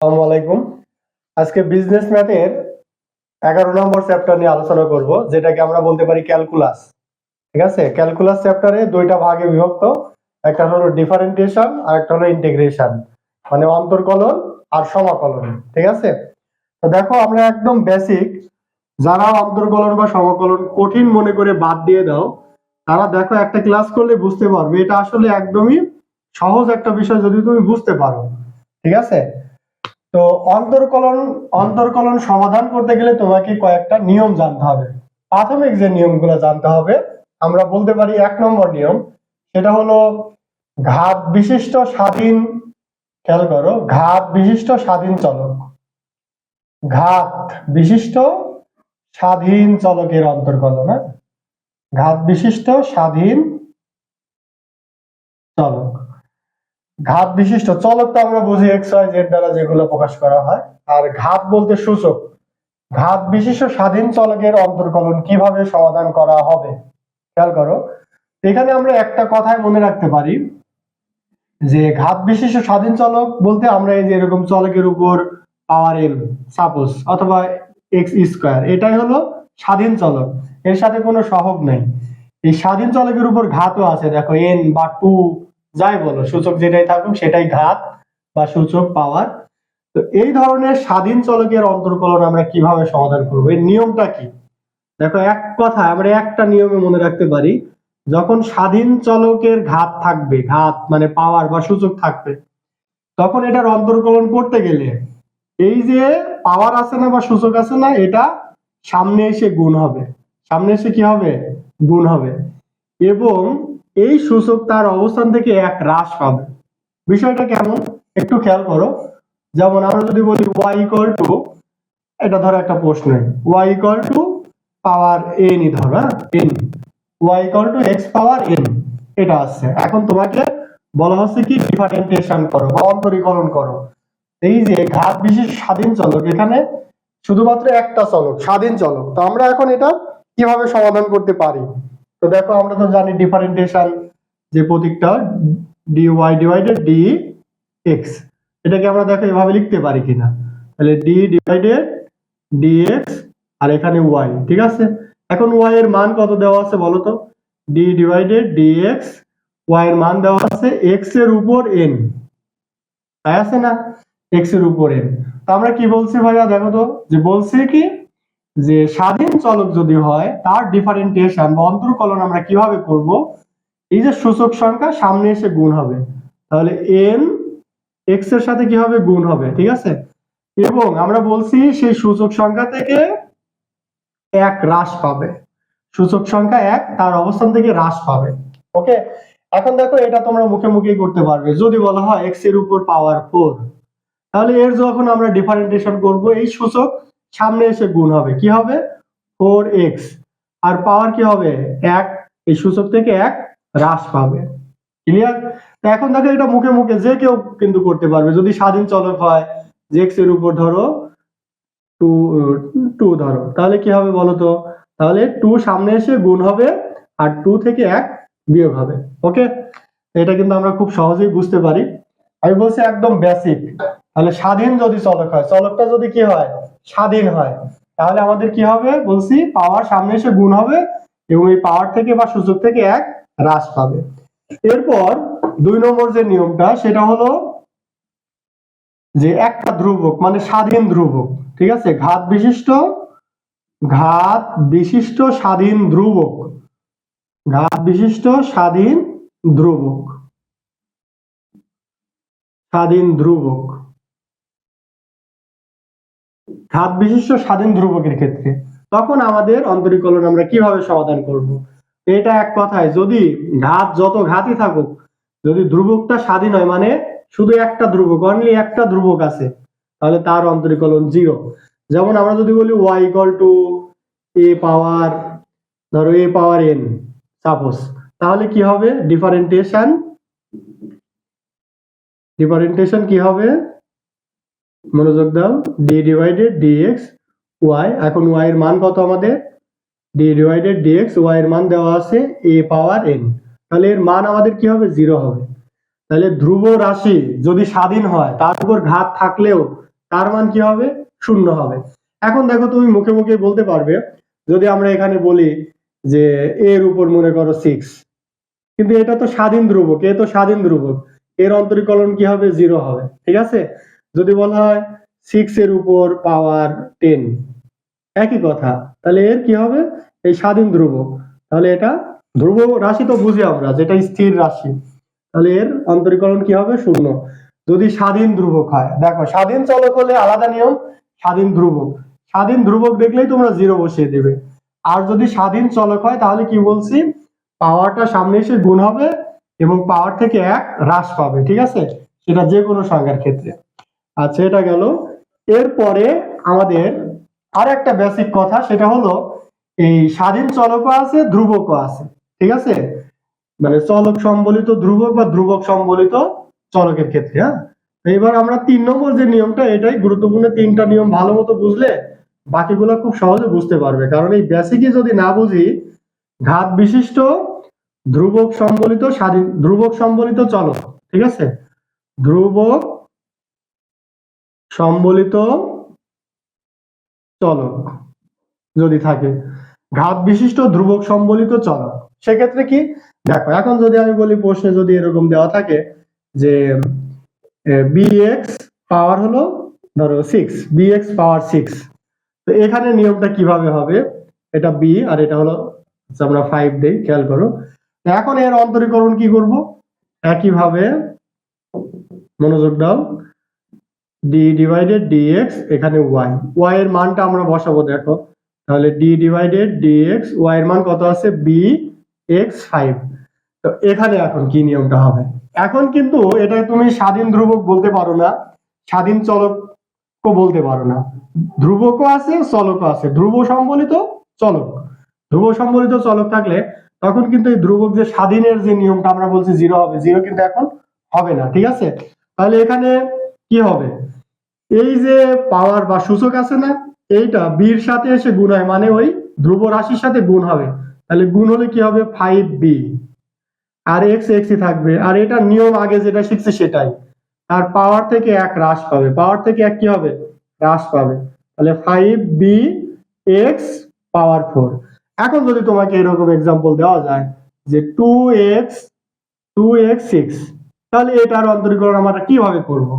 আসসালামু আলাইকুম। আজকে বিজনেস ম্যাথের এগারো নম্বর চ্যাপ্টার নিয়ে আলোচনা করব, যেটাকে আমরা বলতে পারি ক্যালকুলাস ঠিক আছে? ক্যালকুলাস চ্যাপ্টারে দুইটা ভাগে বিভক্ত, একটা হলো ডিফারেন্টিয়েশন আর একটা হলো ইন্টিগ্রেশন মানে অন্তর্কলন আর সমাকলন, ঠিক আছে? তো দেখো, আমরা একদম বেসিক যারা অন্তর্কলন বা সমাকলন কঠিন মনে করে বাদ দিয়ে দাও, তারা দেখো একটা ক্লাস করলে বুঝতে পারবে। এটা আসলে একদমই সহজ একটা বিষয় যদি তুমি বুঝতে পারো। ঠিক আছে? তো অন্তর্কলন অন্তর্কলন সমাধান করতে গেলে তোমাকে কয়েকটা নিয়ম জানতে হবে। প্রাথমিক যে নিয়মগুলো জানতে হবে, আমরা বলতে পারি এক নম্বর নিয়ম, সেটা হলো ঘাত বিশিষ্ট স্বাধীন, খেয়াল করো, ঘাত বিশিষ্ট স্বাধীন চলক। ঘাত বিশিষ্ট স্বাধীন চলকের অন্তর্কলন হ্যাঁ? ঘাত বিশিষ্ট স্বাধীন চলক। ঘাত বিশিষ্ট চলক তো আমরা বুঝি এক্স ওয়াই জেড দ্বারা যেগুলো প্রকাশ করা হয়। আর ঘাত বলতে সূচক। ঘাত বিশিষ্ট স্বাধীন চলকের অন্তর্কলন কীভাবে সমাধান করা হবে? খেয়াল করো। এখানে আমরা একটা কথাই মনে রাখতে পারি যে ঘাত বিশিষ্ট স্বাধীন চলক বলতে আমরা এই যে এরকম চলকের উপর পাওয়ার এম সাপোজ অথবা এক্স স্কোয়ার এটাই হলো স্বাধীন চলক। এর সাথে কোনো সহগ নাই। এই স্বাধীন চলকের উপর ঘাতও আছে। দেখো এন বা টু যাই বলো, সূচক যেটাই থাকুক, সেটাই ঘাত বা সূচক পাওয়ার তো এই ধরনের স্বাধীন চলকের অন্তর্কলন আমরা কীভাবে সমাধান করব? এর নিয়মটা কি? দেখো, এক কথা আমরা একটা নিয়মে মনে রাখতে পারি, যখন স্বাধীন চলকের ঘাত থাকবে, ঘাত মানে পাওয়ার বা সূচক থাকবে, তখন এটার অন্তর্কলন করতে গেলে এই যে পাওয়ার আছে না বা সূচক আছে না, এটা সামনে এসে গুণ হবে। সামনে এসে কি হবে? গুণ হবে। এবং এই সূচক তার অবস্থান থেকে এক হ্রাস পাবে। বিষয়টা কেমন? একটু খেয়াল করো। যেমন আমরা যদি বলি ওয়াই ইকুয়াল টু এটা ধরো একটা প্রশ্ন y equal to power n ই ধরো n y equal to x power n এটা আসছে। এখন তোমাকে বলা হচ্ছে কি ডিফারেন্টিয়েশন করো বা অন্তরীকরণ করো। এই যে ঘাত বিশেষ স্বাধীন চলক, এখানে শুধুমাত্র একটা চলক, স্বাধীন চলক। তো আমরা এখন এটা কীভাবে সমাধান করতে পারি? তো দেখো আমরা তো জানি ডিফারেন্টিয়েশন যে প্রতীকটা d y divided d x এটাকে আমরা দেখো এভাবে লিখতে পারি কিনা? তাহলে ডি ডিভাইডেড ডি এক্স আর এখানে ওয়াই ঠিক আছে? এখন ওয়াই এর মান কত দেওয়া আছে বলো তো? D divided d x y এর মান দেওয়া আছে এক্সের উপর এন তাই আছে না? এক্সের উপর এন তো আমরা কি বলছি ভাইয়া, দেখো তো, যে বলছি কি? যে স্বাধীন চলক যদি হয়, তার ডিফারেন্টিয়েশন বা অন্তর্কলন আমরা কীভাবে করব? এই যে সূচক সংখ্যা, সামনে এসে গুণ হবে। তাহলে এন এক্সের সাথে কি হবে গুণ হবে? ঠিক আছে? এবং আমরা বলছি সেই সূচক সংখ্যা থেকে এক হ্রাস পাবে। সূচক সংখ্যা এক, তার অবস্থান থেকে হ্রাস পাবে। ওকে? এখন দেখো, এটা তোমরা মুখে মুখেই করতে পারবে। যদি বলা হয় এক্সের উপর পাওয়ার ফোর তাহলে এর যখন আমরা ডিফারেন্টেশন করব, এই সূচক সামনে এসে গুণ হবে। কি হবে? Four x. আর পাওয়ার কি হবে? এক। এই সূচক থেকে এক হ্রাস পাবে। ক্লিয়ার? এখন দেখো এটা মুখে মুখে যে কেউ কিন্তু করতে পারবে। যদি স্বাধীন চলক হয়, যে এক্সের উপর ধরো, টু টু ধরো, তাহলে কি হবে বলো তো? তাহলে টু সামনে এসে গুণ হবে আর টু থেকে এক বিয়োগ হবে। ওকে? এটা কিন্তু আমরা খুব সহজেই বুঝতে পারি। আমি বলছি একদম বেসিক তাহলে স্বাধীন যদি চলক হয়, চলকটা যদি কি হয়? স্বাধীন হয়। তাহলে আমাদের কি হবে? বলছি, পাওয়ার সামনে এসে গুণ হবে এবং এই পাওয়ার থেকে বা সূচক থেকে এক হ্রাস পাবে। এরপর দুই নম্বর যে নিয়মটা, সেটা হলো যে একটা ধ্রুবক মানে স্বাধীন ধ্রুবক, ঠিক আছে? ঘাত বিশিষ্ট ঘাত বিশিষ্ট স্বাধীন ধ্রুবক। ঘাত বিশিষ্ট স্বাধীন ধ্রুবক। স্বাধীন ধ্রুবক। ঘাত বিশিষ্ট স্বাধীন ধ্রুবকের ক্ষেত্রে। তখন আমাদের অন্তরীকরণ আমরা কীভাবে সমাধান করব? এটা এক কথায়, যদি ঘাত যত ঘাতই থাকুক, যদি ধ্রুবকটা স্বাধীন হয় মানে শুধু একটা ধ্রুবক অনলি একটা ধ্রুবক আছে, তাহলে তার অন্তরীকরণ জিরো যেমন আমরা যদি বলি y equal to a power ধরো এ পাওয়ার এন সাপোজ তাহলে কি হবে? ডিফারেন্টেশন ডিফারেন্টেশন কি হবে? মনোযোগ দাও। D divided d x y এখন ওয়াই এর মান কত আমাদের? ডি ডিভাইডেড ডিএক্স ওয়াই এর মান দেওয়া আছে এ পাওয়ার এন তাহলে এর মান আমাদের কি হবে? জিরো হবে। তাহলে ধ্রুব রাশি যদি স্বাধীন হয়, তার উপর ঘাত থাকলেও তার মান কি হবে? শূন্য হবে। এখন দেখো তুমি মুখে মুখে বলতে পারবে, যদি আমরা এখানে বলি যে এর উপর মনে করো সিক্স কিন্তু এটা তো স্বাধীন ধ্রুবক, এ তো স্বাধীন ধ্রুবক, এর অন্তরীকরণ কি হবে? জিরো হবে। ঠিক আছে? যদি বলা হয় সিক্স এর উপর পাওয়ার টেন একই কথা, তাহলে এর কি হবে? এই স্বাধীন ধ্রুবক। তাহলে এটা ধ্রুব রাশি তো বুঝি আমরা, যেটা স্থির রাশি। তাহলে এর অন্তরীকরণ কি হবে? শূন্য। যদি স্বাধীন ধ্রুবক হয়, দেখো স্বাধীন চলক হলে আলাদা নিয়ম, স্বাধীন ধ্রুবক। স্বাধীন ধ্রুবক দেখলেই তোমরা জিরো বসিয়ে দেবে। আর যদি স্বাধীন চলক হয়, তাহলে কি বলছি? পাওয়ারটা সামনে এসে গুণ হবে এবং পাওয়ার থেকে এক হ্রাস পাবে, ঠিক আছে? সেটা যে কোনো সংখ্যার ক্ষেত্রে। আচ্ছা এটা গেল। এরপরে আমাদের আর একটা বেসিক কথা, সেটা হলো এই স্বাধীন চলকও আছে ধ্রুবকও আছে, ঠিক আছে? মানে চলক সম্বলিত ধ্রুবক বা ধ্রুবক সম্বলিত চলকের ক্ষেত্রে হ্যাঁ? এবার আমরা তিন নম্বর যে নিয়মটা, এটাই গুরুত্বপূর্ণ তিনটা নিয়ম ভালো মতো বুঝলে বাকিগুলো খুব সহজে বুঝতে পারবে। কারণ এই বেসিকই যদি না বুঝি, ঘাত বিশিষ্ট ধ্রুবক সম্বলিত স্বাধীন, ধ্রুবক সম্বলিত চলক, ঠিক আছে? ধ্রুবক সম্বলিত চলক যদি থাকে। ঘাত বিশিষ্ট ধ্রুবক সম্বলিত চলক সেক্ষেত্রে কি? দেখো এখন যদি আমি বলি প্রশ্নে যদি এরকম দেওয়া থাকে যে বিএক্স পাওয়ার হলো ধরো সিক্স বিএক্স পাওয়ার সিক্স তো এখানে নিয়মটা কীভাবে হবে? এটা বি আর এটা হলো আচ্ছা, আমরা ফাইভ দেই খেয়াল করো। এখন এর অন্তরীকরণ কি করব? একইভাবে মনোযোগ দাও। ডি ডিভাইডেড ডিএক্স এখানে ওয়াই ওয়াই এর মানটা আমরা বসাবো, দেখো। তাহলে ডি ডিভাইডেড ডিএক্স ওয়াই এর মান কত আছে? বি এক্স ফাইভ তো এখানে এখন কি নিয়মটা হবে? এখন কিন্তু এটা তুমি স্বাধীন ধ্রুবক বলতে পারো না, স্বাধীন চলকও বলতে পারো না। ধ্রুবকও আছে, চলকও আছে। ধ্রুব সম্বলিত চলক। ধ্রুব সম্বলিত চলক থাকলে তখন কিন্তু এই ধ্রুবক যে স্বাধীনের যে নিয়মটা আমরা বলছি জিরো হবে। জিরো কিন্তু এখন হবে না, ঠিক আছে? তাহলে এখানে কি হবে? এই যে পাওয়ার বা সূচক আছে না, এইটা বির সাথে এসে গুণ হয় মানে ওই ধ্রুব রাশির সাথে গুণ হবে। তাহলে গুণ হলে কি হবে? ফাইভ বি আর এক্স এক্সই থাকবে। আর এটা নিয়ম আগে যেটা শিখছে সেটাই। আর পাওয়ার থেকে এক হ্রাস পাবে। পাওয়ার থেকে এক কি হবে? হ্রাস পাবে। তাহলে five b x power four এখন যদি তোমাকে এরকম এক্সাম্পল দেওয়া যায় যে two x two x six তাহলে এটার অন্তরীকরণ আমরা কীভাবে করব?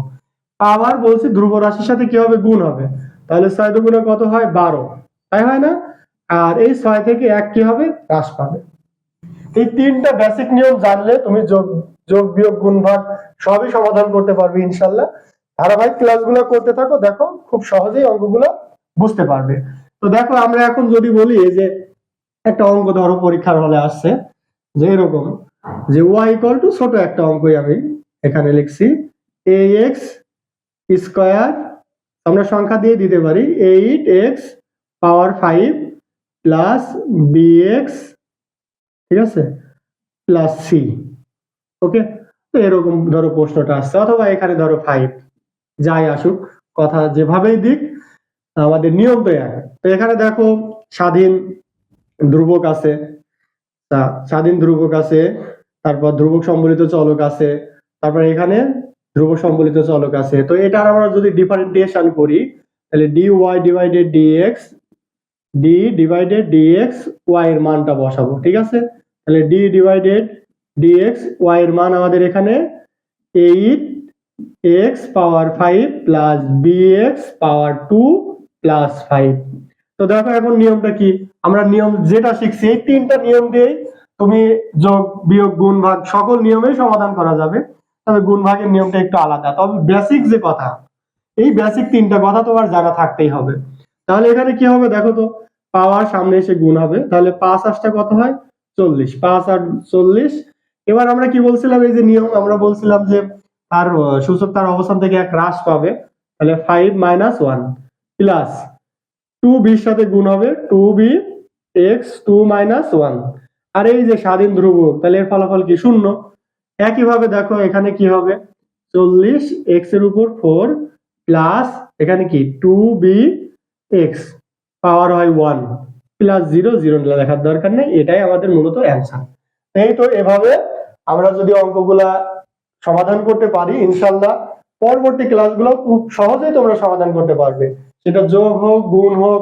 পাওয়ার বলছি ধ্রুব রাশির সাথে কি হবে গুণ হবে? তাহলে ছয় দুগুণে কত হয়? বারো। তাই হয় না? আর এই ছয় থেকে এক কি হবে? হ্রাস পাবে। এই তিনটা বেসিক নিয়ম জানলে তুমি যোগ যোগ, বিয়োগ গুণ ভাগ সবই সমাধান করতে পারবে ইনশাল্লাহ। ধারাবাহিক ক্লাস ক্লাসগুলো করতে থাকো, দেখো, খুব সহজেই অঙ্কগুলো বুঝতে পারবে। তো দেখো, আমরা এখন যদি বলি যে একটা অঙ্ক ধরো, পরীক্ষার হলে আসছে, যে এরকম, যে ওয়াই ইকুয়াল টু ছোট একটা অঙ্কই আমি এখানে লিখছি এ এক্স স্কোয়ার, আমরা সংখ্যা দিয়ে দিতে পারি eight x power five plus b x ঠিক আছে? প্লাস সি ওকে তো এরকম ধরো প্রশ্নটা আসছে, অথবা এখানে ধরো ফাইভ যাই আসুক, কথা যেভাবেই দিক, আমাদের নিয়ম তো এক। তো এখানে দেখো স্বাধীন ধ্রুবক আছে স্বাধীন ধ্রুবক আছে, তারপর ধ্রুবক সম্বলিত চলক আছে, তারপর এখানে ধ্রুব সম্বলিত চলক আছে। তো এটার আমরা যদি ডিফারেন্টিয়েশন করি, তাহলে d y divided d x d divided d x y এর মানটা বসাবো, ঠিক আছে? তাহলে d divided d x y এর মান আমাদের এখানে eight x power five plus b x power two plus five তো দেখো এখন নিয়মটা কি? আমরা নিয়ম যেটা শিখছি, এই তিনটা নিয়ম দিয়েই তুমি যোগ বিয়োগ গুণ ভাগ সকল নিয়মেই সমাধান করা যাবে। তবে গুণ ভাগের নিয়মটা একটু আলাদা। তবে বেসিক যে কথা এই বেসিক তিনটা কথা তোমার জানা থাকতেই হবে। তাহলে এখানে কি হবে দেখো তো পাওয়ার সামনে এসে গুণ হবে। তাহলে পাঁচ আসটা কত হয়? চল্লিশ। পাঁচ আর চল্লিশ। এবার আমরা কি বলছিলাম এই যে নিয়ম আমরা বলছিলাম যে আহ, সূচক তার অবস্থান থেকে এক হ্রাস পাবে। তাহলে five minus one plus two বির সাথে গুণ হবে। Two b x two minus one আর এই যে স্বাধীন ধ্রুব তাহলে এর ফলাফল কি? শূন্য। একইভাবে দেখো এখানে কি হবে? চল্লিশ এক্সের উপর ফোর প্লাস এখানে কি? টু বি এক্স পাওয়ার হয় ওয়ান প্লাস জিরো জিরো লেখার দরকার নেই, এটাই আমাদের মূলত অ্যান্সার এই তো এভাবে আমরা যদি অঙ্কগুলা সমাধান করতে পারি, ইনশাল্লাহ পরবর্তী ক্লাসগুলো খুব সহজেই তোমরা সমাধান করতে পারবে। সেটা যোগ হোক, গুণ হোক,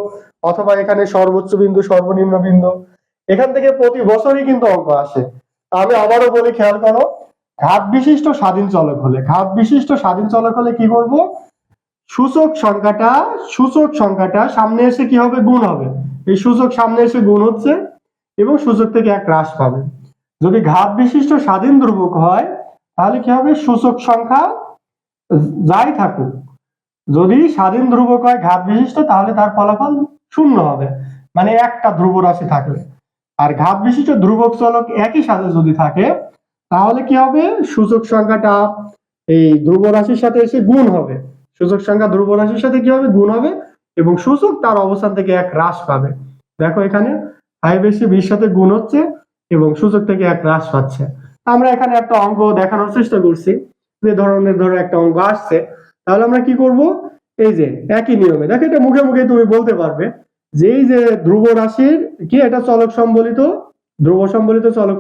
অথবা এখানে সর্বোচ্চ বিন্দু, সর্বনিম্ন বিন্দু, এখান থেকে প্রতি বছরই কিন্তু অঙ্ক আসে। আমি আবারও বলি, খেয়াল করো ঘাত বিশিষ্ট স্বাধীন চলক হলে। ঘাত বিশিষ্ট স্বাধীন চলক হলে কি করব? সূচক সংখ্যাটা সূচক সংখ্যাটা সামনে এসে কি হবে? গুণ হবে। এই সূচক সামনে এসে গুণ হচ্ছে এবং সূচক থেকে এক হ্রাস পাবে। যদি ঘাত বিশিষ্ট স্বাধীন ধ্রুবক হয়, তাহলে কি হবে? সূচক সংখ্যা যাই থাকুক। যদি স্বাধীন ধ্রুবক হয় ঘাত বিশিষ্ট, তাহলে তার ফলাফল শূন্য হবে। মানে একটা ধ্রুব রাশি থাকলে। আর ঘাত বিশিষ্ট ধ্রুবক চলক একই সাথে যদি থাকে তাহলে কি হবে? সূচক সংখ্যাটা এই ধ্রুব রাশির সাথে এসে গুণ হবে। সূচক সংখ্যা ধ্রুব রাশির সাথে কি হবে? গুণ হবে এবং সূচক তার অবস্থান থেকে এক হ্রাস পাবে। দেখো এখানে ফাইভ এসে বিশ সাথে গুণ হচ্ছে এবং সূচক থেকে এক হ্রাস পাচ্ছে। আমরা এখানে একটা অঙ্ক দেখানোর চেষ্টা করছি। যে ধরনের ধরো একটা অঙ্ক আসছে, তাহলে আমরা কি করব? এই যে একই নিয়মে, দেখো এটা মুখে মুখে তুমি বলতে পারবে যে এই যে ধ্রুব রাশির কি? এটা চলক সম্বলিত, ধ্রুব সম্বলিত চলক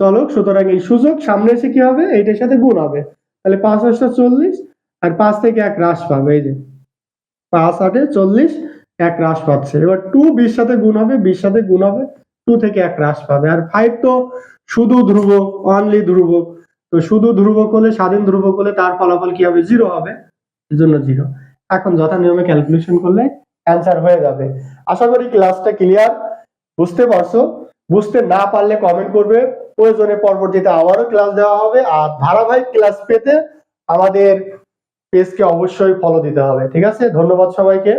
চলক, সুতরাং এই সুযোগ সামনে এসে কি হবে? এইটার সাথে গুণ হবে। তাহলে পাঁচ আটটা চল্লিশ, আর পাঁচ থেকে এক হ্রাস পাবে, এই যে। পাঁচ আটে চল্লিশ, এক হ্রাস পাচ্ছে। এবার টু বিশ সাথে গুণ হবে, বিশ সাথে গুণ হবে টু থেকে এক হ্রাস পাবে। আর ফাইভ তো শুধু ধ্রুবক অনলি ধ্রুবক। তো শুধু ধ্রুবক হলে, স্বাধীন ধ্রুবক হলে তার ফলাফল কি হবে? জিরো হবে। জন্য জিরো এখন যথা নিয়মে ক্যালকুলেশন করলে অ্যান্সার হয়ে যাবে। আশা করি ক্লাসটা ক্লিয়ার বুঝতে পারছ? বুঝতে না পারলে কমেন্ট করবে। প্রয়োজনে পরবর্তীতে আবারও ক্লাস দেওয়া হবে। আর ধারাবাহিক ক্লাস পেতে আমাদের পেজকে অবশ্যই ফলো দিতে হবে। ঠিক আছে? ধন্যবাদ সবাইকে।